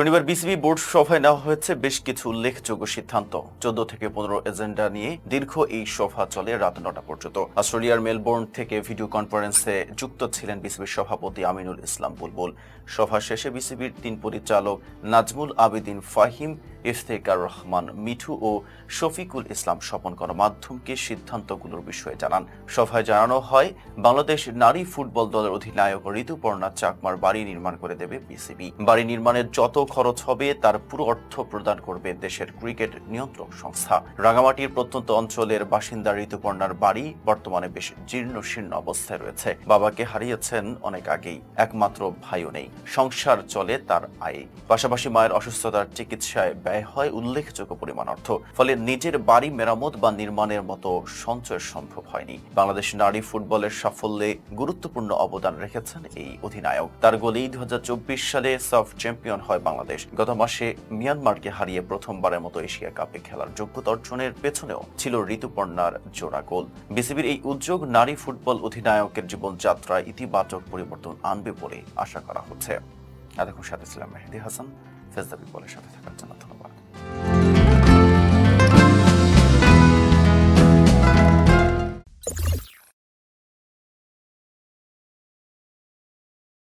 শনিবার BCB board সভায় নেওয়া হয়েছে বেশ কিছু উল্লেখযোগ্য সিদ্ধান্ত। চোদ্দ থেকে পনেরো এজেন্ডা নিয়ে দীর্ঘ এই সভা চলে রাত নটা পর্যন্ত। অস্ট্রেলিয়ার মেলবোর্ন থেকে ভিডিও কনফারেন্সে যুক্ত ছিলেন বিসিবির সভাপতি আমিনুল ইসলাম বুলবুল। সভা শেষে বিসিবির তিন পরিচালক নাজমুল আবেদিন ফাহিম ইফতেকার রহমান মিঠু ও শফিকুল ইসলাম স্বপন গণমাধ্যমকে সিদ্ধান্তগুলোর বিষয়ে জানান। সভায় জানানো হয়, বাংলাদেশ নারী ফুটবল দলের অধিনায়ক ঋতুপর্ণা চাকমার বাড়ি নির্মাণ করে দেবে বিসিবি। বাড়ি নির্মাণের যত খরচ হবে, তার পুরো অর্থ প্রদান করবে দেশের ক্রিকেট নিয়ন্ত্রক সংস্থা। রাঙামাটির প্রত্যন্ত অঞ্চলের বাসিন্দা ঋতুপর্ণার বাড়ি বর্তমানে বেশ জীর্ণ শীর্ণ অবস্থায় রয়েছে। বাবাকে হারিয়েছেন অনেক আগেই, একমাত্র ভাইও নেই। সংসার চলে তার আয়ে। পাশাপাশি মায়ের অসুস্থতার চিকিৎসায় ব্যয় হয় উল্লেখযোগ্য পরিমাণ অর্থ। ফলে নিজের বাড়ি, মেরামত বা নির্মাণের মতো সঞ্চয় সম্ভব হয়নি। বাংলাদেশ নারী ফুটবলের সাফল্যে গুরুত্বপূর্ণ অবদান রেখেছেন এই অধিনায়ক। তার গোলেই দু সালে সাফ চ্যাম্পিয়ন হয় বাংলাদেশ। গত মাসে মিয়ানমারকে হারিয়ে প্রথমবারের মতো এশিয়া কাপে খেলার যোগ্যতা অর্জনের পেছনেও ছিল ঋতুপর্ণার জোড়া গোল। বিসিবির এই উদ্যোগ নারী ফুটবল অধিনায়কের জীবনযাত্রায় ইতিবাচক পরিবর্তন আনবে বলে আশা করা হচ্ছে। এতক্ষণ সাথে ছিলাম মেহেদি হাসান। ফেসদা পিপলের সাথে থাকার জন্য ধন্যবাদ।